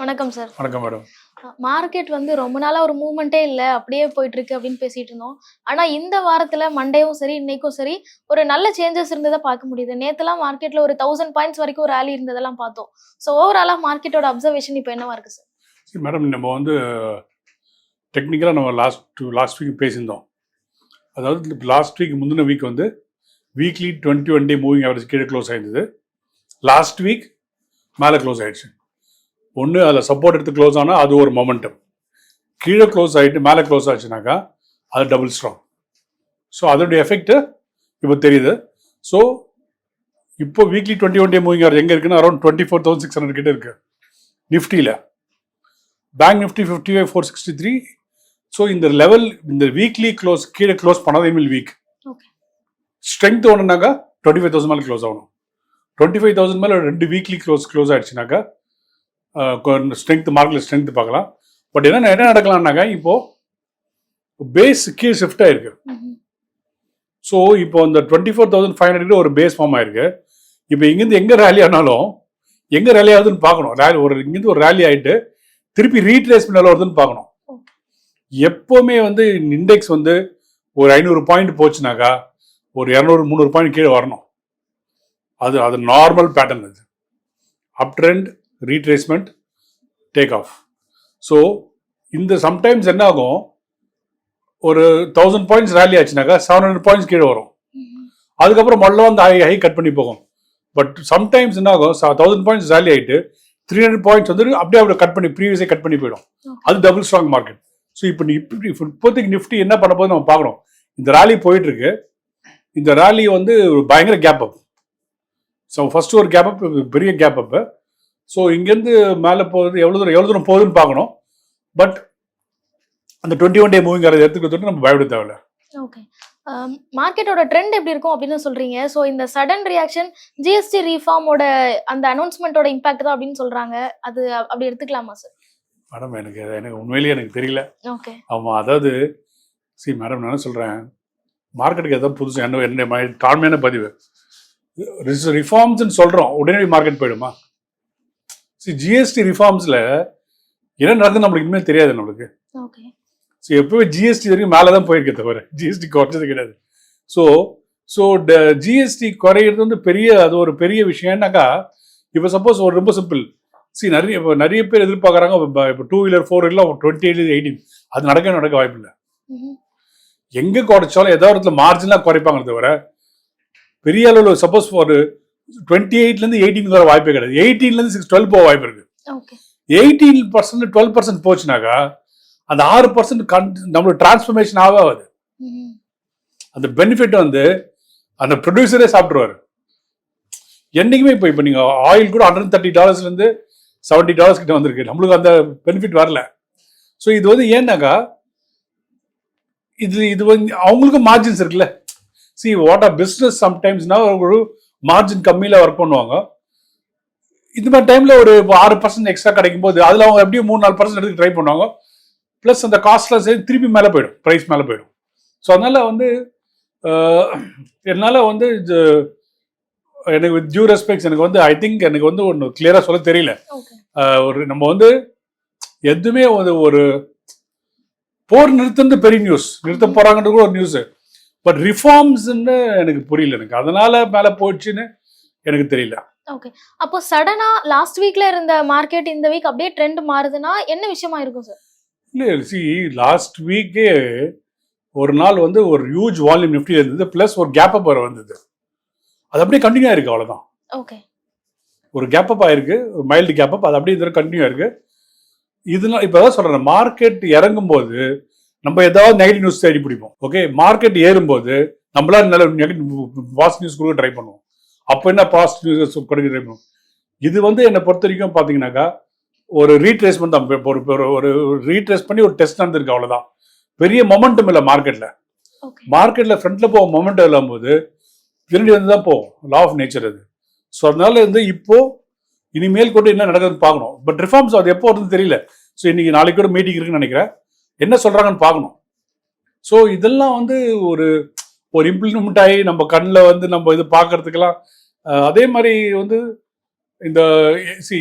வணக்கம் சார் வணக்கம் madam market வந்து ரொம்ப நாளா ஒரு மூவ்மெண்ட்டே இல்லை. அப்படியே போயிட்டு இருக்கு அப்படின்னு பேசிட்டு இருந்தோம். ஆனா இந்த வாரத்துல மண்டேவும் சரி இன்னைக்கும் சரி ஒரு நல்ல சேஞ்சஸ் இருந்ததை பார்க்க முடியுது. நேத்துலாம் மார்க்கெட்ல ஒரு தௌசண்ட் பாயிண்ட்ஸ் வரைக்கும் ஒரு ரேலி இருந்ததெல்லாம் பார்த்தோம். ஸோ ஓவராலா மார்க்கெட்டோட அப்சர்வேஷன் இப்போ என்னவா இருக்கு சார் சரி மேடம் நம்ம வந்து டெக்னிக்கலாக நம்ம லாஸ்ட் லாஸ்ட் வீக் பேசியிருந்தோம். அதாவது லாஸ்ட் வீக் முந்தின வீக் வந்து weekly twenty one day moving average கீழே க்ளோஸ் ஆயிருந்தது. லாஸ்ட் வீக் மேலே க்ளோஸ் ஆயிடுச்சு ஒன்று அதில் சப்போர்ட் எடுத்து க்ளோஸ் ஆனால் அது ஒரு மொமெண்டம் கீழே க்ளோஸ் ஆகிட்டு மேலே க்ளோஸ் ஆச்சுனாக்கா அது டபுள் ஸ்ட்ராங் ஸோ அதோடைய எஃபெக்ட் இப்போ தெரியுது. ஸோ இப்போ weekly twenty one day moving average எங்கே இருக்குன்னா around twenty four thousand six hundred கிட்ட இருக்கு. நிஃப்டியில் bank Nifty fifty five four sixty three so இந்த லெவல் இந்த வீக்லி க்ளோஸ் கீழே க்ளோஸ் பண்ணாதே மில் வீக். ஸ்ட்ரென்த் ஒன்றுனாக்கா டுவெண்ட்டி ஃபைவ் தௌசண்ட் மேலே க்ளோஸ் ஆகணும். டுவெண்ட்டி ஃபைவ் தௌசண்ட் மேலே ரெண்டு வீக்லி க்ளோஸ் க்ளோஸ் ஆயிடுச்சுனாக்கா ஸ்ட்ரென்த் மார்க்கெட்டில் ஸ்ட்ரென்த் பார்க்கலாம். பட் என்ன என்ன நடக்கலாம்னாக்கா இப்போ பேஸ் கீழே ஷிஃப்ட் ஆயிருக்கு. ம்ஹும். ஸோ இப்போ இந்த twenty four thousand five hundred ஒரு பேஸ் ஃபார்ம் ஆயிருக்கு. இப்போ இங்கேருந்து எங்கே ரேலி ஆனாலும் எங்கே ரேலி ஆகுதுன்னு பார்க்கணும். ரேலி ஒரு இங்கேருந்து ஒரு ரேலி ஆகிட்டு திருப்பி ரீட்ரேஸ்மெண்ட் எவ்வளோ வருதுன்னு பார்க்கணும். எப்போவுமே வந்து இண்டெக்ஸ் வந்து ஒரு ஐநூறு பாயிண்ட் போச்சுனாக்கா ஒரு இரநூறு முந்நூறு பாயிண்ட் கீழே வரணும். அது அது நார்மல் பேட்டர்ன் அது. Up trend retracement take off so இந்த சம்டைம்ஸ் என்ன ஆகும் ஒரு தௌசண்ட் பாயிண்ட்ஸ் ரேலி ஆச்சுனாக்கா செவன் ஹண்ட்ரட் பாயிண்ட்ஸ் கீழே வரும். அதுக்கப்புறம் மொல்ல வந்து ஹை ஹை கட் பண்ணி போகும். பட் சம்டைம்ஸ் என்ன ஆகும் தௌசண்ட் பாயிண்ட்ஸ் ரேலி ஆகிட்டு த்ரீ ஹண்ட்ரட் பாயிண்ட்ஸ் வந்து அப்படியே அப்படியே கட் பண்ணி ப்ரீவியஸே கட் பண்ணி போயிடும். அது டபுள் ஸ்ட்ராங் மார்க்கெட் ஸோ இப்போ இப்படி இப்போதைக்கு நிஃப்டி என்ன பண்ண போகுது நம்ம பார்க்கணும். இந்த ரேலி போயிட்டு இருக்கு இந்த ரேலி வந்து ஒரு பயங்கர கேப் அப் ஸோ ஃபர்ஸ்ட் ஒரு கேப் அப் பெரிய கேப் அப் ஸோ இங்கேருந்து மேலே போகுது எவ்வளோ தூரம் எவ்வளோ தூரம் போகுதுன்னு பார்க்கணும். பட் அந்த டுவெண்ட்டி ஒன் டே மூவிங் அதை எடுத்துக்கிட்டு நம்ம பயப்பட தேவையில்ல. ஓகே மார்க்கெட்டோட ட்ரெண்ட் எப்படி இருக்கும் அப்படின்னு சொல்றீங்க? ஸோ இந்த சடன் ரியாக்ஷன் ஜிஎஸ்டி ரீஃபார்மோட அந்த அனௌன்ஸ்மெண்ட்டோட இம்பாக்ட் தான் அப்படின்னு சொல்றாங்க. அது அப்படி எடுத்துக்கலாமா சார் மேடம் எனக்கு எனக்கு உண்மையிலேயே எனக்கு தெரியல. ஓகே ஆமாம் அதாவது சரி மேடம் நான் என்ன சொல்கிறேன் மார்க்கெட்டுக்கு எதாவது புதுசு என்ன என்ன ம- தாழ்மையான பதிவு. ரிஃபார்ம்ஸ்னு சொல்கிறோம் உடனடி மார்க்கெட் போயிடுமா? ஜிஎஸ்டி ரிஃபார்ம்ஸில் என்ன நடக்குது நம்மளுக்கு இனிமேல் தெரியாது நம்மளுக்கு. ஸோ எப்பவுமே ஜிஎஸ்டி வரைக்கும் மேலே தான் போயிருக்கே தவிர ஜிஎஸ்டி குறைஞ்சது கிடையாது. ஸோ ஸோ ஜிஎஸ்டி குறையிறது வந்து பெரிய அது ஒரு பெரிய விஷயம்னாக்கா இப்போ சப்போஸ் ஒரு ரொம்ப சிம்பிள் சி நிறைய இப்போ நிறைய பேர் எதிர்பார்க்குறாங்க இப்போ two wheeler four wheeler twenty eight eighteen அது நடக்க நடக்க வாய்ப்பு இல்லை. எங்கே குறைச்சாலும் ஏதோ ஒரு இடத்துல மார்ஜினாக குறைப்பாங்க தவிர பெரிய அளவில் சப்போஸ் ஒரு டுவெண்ட்டி எயிட்லேருந்து எயிட்டீன் வர வாய்ப்பே கிடையாது. எயிட்டீன்லேருந்து சிக்ஸ் டுவெல் போக வாய்ப்பு இருக்குது okay eighteen percent twelve percent போச்சுனாக்கா அந்த ஆறு பர்சன்ட் கன் நம்மளோட டிரான்ஸ்ஃபர்மேஷன் ஆகாது. ம்ஹும். அந்த பெனிஃபிட் வந்து அந்த ப்ரொடியூசரே சாப்பிட்ருவாரு என்னைக்குமே இப்போ இப்போ நீங்கள் ஆயில் கூட ஹண்ட்ரட் தேர்ட்டி டாலர்ஸ்லேருந்து செவன்ட்டி டாலர்ஸ் கிட்ட வந்திருக்கு. நம்மளுக்கு அந்த பெனிஃபிட் வரல. ஸோ இது வந்து ஏன்னாக்கா இது இது வந்து அவங்களுக்கு மார்ஜின்ஸ் இருக்குல்ல. சி வாட் ஆர் பிஸ்னஸ் சம்டைம்ஸ்னா ஒரு மார்ஜின் கம்மியில் ஒர்க் பண்ணுவாங்க. இந்த மாதிரி டைமில் ஒரு ஆறு பர்சன்ட் எக்ஸ்ட்ரா கிடைக்கும் போது அதில் அவங்க எப்படியும் மூணு நாலு பர்சன்ட் எடுத்து ட்ரை பண்ணுவாங்க. ப்ளஸ் அந்த காஸ்ட்லாம் சேர்த்து திருப்பி மேலே போயிடும் ப்ரைஸ் மேலே போயிடும். ஸோ அதனால் வந்து என்னால் வந்து எனக்கு வித் டியூ ரெஸ்பெக்ட்ஸ் எனக்கு வந்து ஐ திங்க் எனக்கு வந்து ஒன்று கிளியராக சொல்ல தெரியல. ஒரு நம்ம வந்து எதுவுமே வந்து ஒரு போர் நிறுத்துறது பெரிய நியூஸ் நிறுத்த போறாங்கன்றது கூட ஒரு நியூஸ் பட் ரிஃபார்ம்ஸ்ன்னு எனக்கு புரியல எனக்கு. அதனால மேலே போயிடுச்சுன்னு எனக்கு தெரியல. ஓகே அப்போ சடனா லாஸ்ட் வீக்ல இருந்த மார்க்கெட் இந்த வீக் அப்படியே ட்ரெண்ட் மாறுதுன்னா என்ன விஷயமா இருக்கும் சார் இல்லை சி லாஸ்ட் வீக்கே ஒரு நாள் வந்து ஒரு ஹியூஜ் வால்யூம் நிஃப்டி இருந்தது ப்ளஸ் ஒரு கேப் அப் வந்தது. அது அப்படியே கண்டினியூ ஆயிருக்கு அவ்வளோதான் ஓகே ஒரு கேப் அப் ஆயிருக்கு ஒரு மைல்டு கேப் அப் அது அப்படியே இந்த கண்டினியூ ஆயிருக்கு. இதெல்லாம் இப்போ தான் சொல்கிறேன் மார்க்கெட் இறங்கும்போது நம்ம ஏதாவது நெகட்டிவ் நியூஸ் தேடி பிடிப்போம். ஓகே மார்க்கெட் ஏறும்போது நம்மளால நல்ல நெகட்டிவ் பாசிட்டிவ் நியூஸ் கொடுக்க ட்ரை பண்ணுவோம். அப்போ என்ன பாசிட்டிவ் நியூஸ் கொடுக்க ட்ரை பண்ணுவோம்? இது வந்து என்னை பொறுத்த வரைக்கும் பார்த்தீங்கன்னாக்கா ஒரு ரீட்ரேஸ்மெண்ட் தான். ஒரு ஒரு ரீட்ரேஸ் பண்ணி ஒரு டெஸ்ட் நடந்திருக்கு அவ்வளோதான் பெரிய மொமெண்டம் இல்லை மார்க்கெட்டில் மார்க்கெட்டில் ஃப்ரண்ட்டில் போக மொமெண்டம் இல்லாம்போது பின்னாடி வந்து தான் போகும். லா ஆஃப் நேச்சர் அது. ஸோ அதனால வந்து இப்போ இனிமேல் கொண்டு என்ன நடக்குதுன்னு பார்க்கணும். பட் ரிஃபார்ம்ஸ் அது எப்போ வருதுன்னு தெரியல. ஸோ இன்னைக்கு நாளைக்கு கூட மீட்டிங் இருக்குன்னு நினைக்கிறேன். என்ன சொல்றாங்கன்னு பார்க்கணும். ஸோ இதெல்லாம் வந்து ஒரு ஒரு இம்ப்ளிமெண்ட் ஆகி நம்ம கண்ணில் வந்து நம்ம இது பார்க்கறதுக்கெல்லாம் அதே மாதிரி வந்து இந்த சி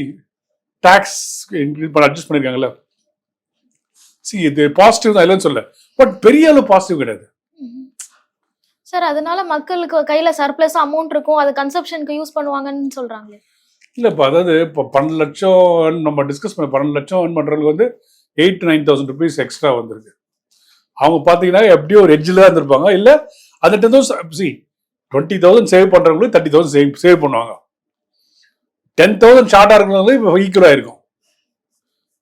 டேக்ஸ் இன்க்ரீஸ் பண்ண அட்ஜஸ்ட் பண்ணியிருக்காங்கல்ல சி இது பாசிட்டிவ் தான் இல்லைன்னு சொல்ல பட் பெரிய அளவு பாசிட்டிவ் கிடையாது. சார் அதனால மக்களுக்கு கையில சர்ப்ளஸ் அமௌண்ட் இருக்கும் அது கன்சப்ஷனுக்கு யூஸ் பண்ணுவாங்கன்னு சொல்றாங்களே. இல்லை இப்போ அதாவது இப்போ பன்னெண்டு லட்சம் நம்ம டிஸ்கஸ் பண்ண பன்னெண்டு லட்சம் பண்றவங்களுக்கு வந்து eight nine thousand rupees extra வந்திருக்கு. அவங்க பார்த்தீங்கன்னா எப்படியும் ஒரு எட்ஜில் தான் இருந்திருப்பாங்க. இல்லை அந்த ten thousand see twenty thousand save பண்ணுறவங்களுக்கு தேர்ட்டி தௌசண்ட் சேவ் சேவ் பண்ணுவாங்க. டென் தௌசண்ட் ஷார்ட்டாக இருக்கிறவங்களும் இப்போ ஈக்குவலாக இருக்கும்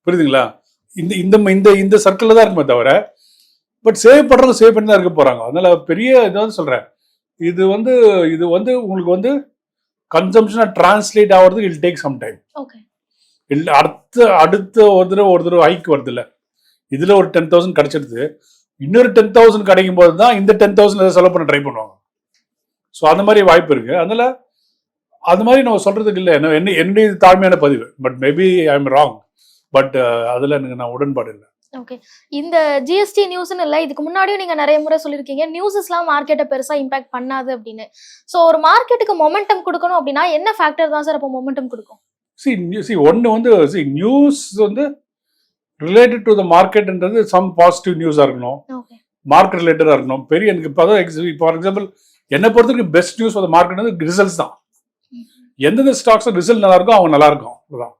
புரியுதுங்களா? இந்த இந்த இந்த இந்த சர்க்கிளில் தான் இருக்குமே தவிர பட் சேவ் பண்ணுறது சேவ் பண்ணி தான் இருக்க போகிறாங்க அதனால் பெரிய இதாவது சொல்கிறேன் இது வந்து இது வந்து உங்களுக்கு வந்து கன்சம்ஷனாக டிரான்ஸ்லேட் ஆகிறதுக்கு will take some time okay இல்லை அடுத்த அடுத்த ஒரு தடவை ஒரு தடவை ஹைக் வருதுல்ல. இதில் ஒரு டென் தௌசண்ட் கிடைச்சிடுது. இன்னொரு டென் தௌசண்ட் கிடைக்கும் போது தான் இந்த டென் தௌசண்ட் செலவு பண்ண ட்ரை பண்ணுவாங்க. ஸோ அந்த மாதிரி வாய்ப்பு இருக்குது அதனால் அது மாதிரி நம்ம சொல்கிறதுக்கு இல்லை. என்ன என்ன- என்னுடைய தாழ்மையான பதிவு. But maybe I am wrong but அதில் எனக்கு நான் உடன்பாடு இல்லை. ஓகே இந்த ஜிஎஸ்டி நியூஸ்னு இல்லை இதுக்கு முன்னாடியும் நீங்கள் நிறைய முறை சொல்லியிருக்கீங்க. நியூஸஸ்லாம் மார்க்கெட்டை பெருசாக இம்பாக்ட் பண்ணாது அப்படின்னு. ஸோ ஒரு மார்க்கெட்டுக்கு மொமெண்டம் கொடுக்கணும் அப்படின்னா என்ன ஃபேக்டர் தான் சார் அப்போ மொமெண்டம் கொடுக்கும்? சி சி ஒன்று வந்து சி நியூஸ் வந்து ரிலேட்டட் டு த மார்க்கெட்ன்றது சம் பாசிட்டிவ் நியூஸாக இருக்கணும். மார்க்கெட் ரிலேட்டடாக இருக்கணும். பெரிய எனக்கு இப்போ அதான் ஃபார் எக்ஸாம்பிள் என்னை பொறுத்த வரைக்கும் பெஸ்ட் நியூஸ் ஃபார் மார்க்கெட் வந்து ரிசல்ட்ஸ் தான். எந்தெந்த ஸ்டாக்ஸ் ரிசல்ட் நல்லா இருக்கோ அவங்க நல்லா இருக்கும் அதான்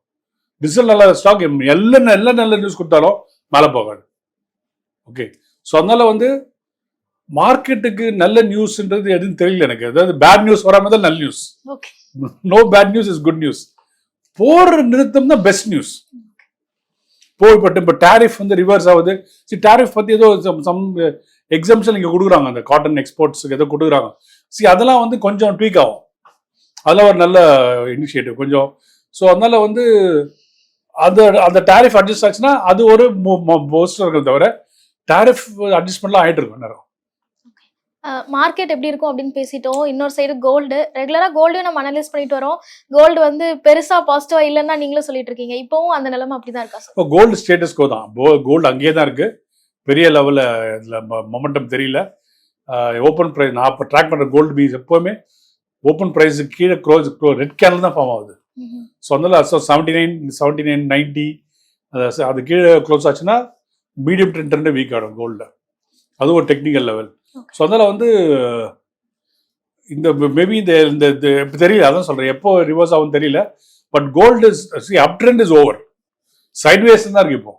ரிசல்ட் நல்லா ஸ்டாக் எல்லாம் நல்ல நல்ல நியூஸ் கொடுத்தாலும் மேலே போகாது. ஓகே ஸோ அதனால வந்து மார்க்கெட்டுக்கு நல்ல நியூஸ்ன்றது எதுவும் தெரியல எனக்கு. அதாவது பேட் நியூஸ் வராம தான் நல்ல news no bad news is good news போர் நிறுத்தம் தான் பெஸ்ட் நியூஸ் போய்பட்டு இப்போ டேரிஃப் வந்து ரிவர்ஸ் ஆகுது. சரி டேரிஃப் பற்றி ஏதோ சம் எக்ஸாம்ஷன் இங்கே கொடுக்குறாங்க. அந்த காட்டன் எக்ஸ்போர்ட்ஸுக்கு ஏதோ கொடுக்குறாங்க. சரி அதெல்லாம் வந்து கொஞ்சம் ட்வீக் ஆகும். அதெல்லாம் ஒரு நல்ல இனிஷியேட்டிவ் கொஞ்சம். ஸோ அதனால வந்து அந்த அந்த டேரிஃப் அட்ஜஸ்ட் ஆச்சுன்னா அது ஒரு போஸ்டர் இருக்கிறத தவிர டேரிஃப் அட்ஜஸ்ட்மெண்ட்லாம் ஆகிட்டு இருக்கும் நேரம் மார்க்கெட் எப்படி இருக்கும் அப்படின்னு பேசிட்டோம். இன்னொரு சைடு கோல்டு ரெகுலராக கோல்டையும் நம்ம அனலைஸ் பண்ணிட்டு வரோம். கோல்டு வந்து பெருசா பாசிட்டிவா இல்லைன்னா நீங்களும் சொல்லிட்டு இருக்கீங்க. இப்போவும் அந்த நிலைமை அப்படிதான் இருக்கா சார் இப்போ கோல்டு ஸ்டேட்டஸ் கோ தான். கோல்டு அங்கேயே தான் இருக்கு. பெரிய லெவலில் இதில் மொமெண்டம் தெரியல. ஓப்பன் ப்ரைஸ் நான் இப்போ ட்ராக் பண்ணுற கோல்டு பீஸ் எப்போவுமே ஓப்பன் ப்ரைஸ் கீழே க்ளோஸ் ரெட் கேனில் தான் ஃபார்ம் ஆகுது. ஸோ அதனால so seventy nine seventy nine ninety அது கீழே க்ளோஸ் ஆச்சுன்னா மீடியம் ட்ரெண்ட் வீக் ஆகிடும் கோல்டில் அது ஒரு டெக்னிக்கல் லெவல். ஸோ அதனால வந்து இந்த மேபி இந்த இந்த தெரியல அதான் சொல்கிறேன் எப்போ ரிவர்ஸ் ஆகும் தெரியல. But gold is up trend is over sideways தான் இருக்கு இப்போ.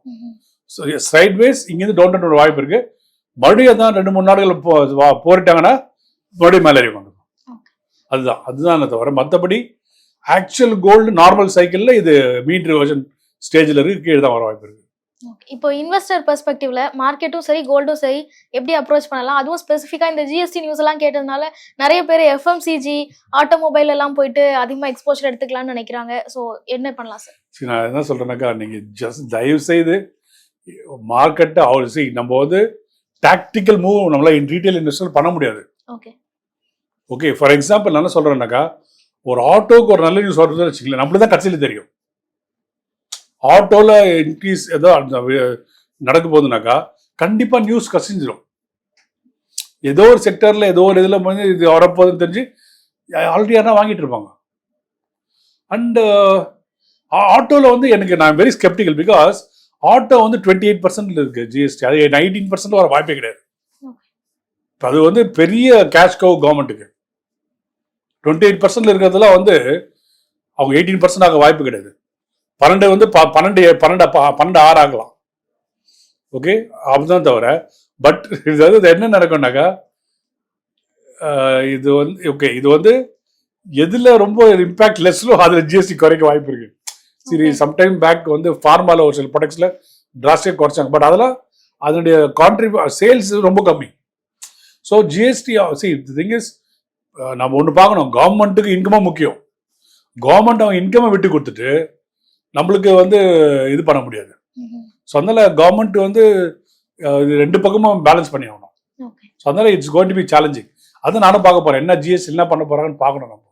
சைட்வேஸ் இங்கேருந்து டவுன் ட்ரெண்ட் வாய்ப்பு இருக்கு. மறுபடியும் தான் ரெண்டு மூணு நாடுகள் போ போரிட்டாங்கன்னா மறுபடியும் மேலே கொண்டு அதுதான் அதுதான் தவிர மற்றபடி ஆக்சுவல் கோல்டு நார்மல் சைக்கிளில் இது மீட்ரு வெர்ஷன் ஸ்டேஜில் இருக்கு கீழே தான் வர வாய்ப்பு இருக்கு. Okay. இப்போ இன்வெஸ்டர் பெர்ஸ்பெக்டிவ்ல மார்க்கெட்டும் சரி கோல்டும் சரி எப்படி அப்ரோச் பண்ணலாம்? அதுவும் ஸ்பெசிஃபிக்கா இந்த ஜிஎஸ்டி நியூஸ் எல்லாம் கேட்டதுனால நிறைய பேர் எஃப்எம்சிஜி ஆட்டோமொபைல் எல்லாம் போயிட்டு அதிகமா எக்ஸ்போஷர் எடுத்துக்கலாம்னு நினைக்கிறாங்க. ஸோ என்ன பண்ணலாம் சார் சரி நான் என்ன சொல்கிறேன்னாக்கா நீங்கள் ஜஸ்ட் தயவு செய்து மார்க்கெட்டை அவர் சி நம்ம வந்து டாக்டிக்கல் மூவ் நம்மளால ரீட்டைல் இன்வெஸ்டர் பண்ண முடியாது. ஓகே ஓகே ஃபார் எக்ஸாம்பிள் நான் சொல்கிறேன்னாக்கா ஒரு ஆட்டோக்கு ஒரு நல்ல நியூஸ் வருதுன்னு வச்சுக்கல நம்மளுக்கு தான் கடைசியில் தெரியும். ஆட்டோவில் இன்க்ரீஸ் ஏதோ நடக்க போகுதுனாக்கா கண்டிப்பாக நியூஸ் கசிஞ்சிரும். ஏதோ ஒரு செக்டரில் ஏதோ ஒரு இதில் வந்து இது வரப்போகுதுன்னு தெரிஞ்சு ஆல்ரெடி யாரா வாங்கிட்டு இருப்பாங்க. அண்டு ஆட்டோவில் வந்து எனக்கு நான் வெரி ஸ்கெப்டிக்கல் பிகாஸ் ஆட்டோ வந்து டுவெண்ட்டி எயிட் பர்சன்ட் இருக்கு ஜிஎஸ்டி அது நைன்டீன் பர்சன்ட் வர வாய்ப்பே கிடையாது. இப்ப அது வந்து பெரிய கேஷ் கவ் கவர்மெண்ட்டுக்கு டுவெண்ட்டி எயிட் பர்சன்ட் இருக்கிறதுலாம் வந்து அவங்க எயிட்டீன் பர்சன்ட் ஆக வாய்ப்பு கிடையாது. பன்னெண்டு வந்து ப- பன்னெண்டு பன்னெண்டு பன்னெண்டு ஆறு ஆகலாம். ஓகே அப்படிதான் தவிர பட் இது வந்து என்ன நடக்கும்னாக்கா இது வந்து ஓகே இது வந்து எதுல ரொம்ப இம்பாக்ட் லெஸ்லோ அதுல ஜிஎஸ்டி குறைக்க வாய்ப்பு இருக்கு. சரி. சம்டைம் பேக் வந்து ஃபார்மால ஒரு சில ப்ராடக்ட்ஸ்ல டிராஸ்டிக் குறைச்சாங்க. பட் அதெல்லாம் அதனுடைய கான்ட்ரிபியூ சேல்ஸ் ரொம்ப கம்மி. So GST see thing is நம்ம ஒன்று பார்க்கணும். கவர்மெண்ட்டுக்கு இன்கமாக முக்கியம். கவர்மெண்ட் அவங்க இன்கமை விட்டு கொடுத்துட்டு நம்மளுக்கு வந்து இது பண்ண முடியாது. ஸோ அதனால கவர்மெண்ட் வந்து இது ரெண்டு பக்கமும் பேலன்ஸ் பண்ணி ஆகணும். ஸோ அதனால it's going to be challenging அதை நானும் பார்க்க போறேன். என்ன ஜிஎஸ்டி என்ன பண்ண போறாங்கன்னு பார்க்கணும் நம்ம.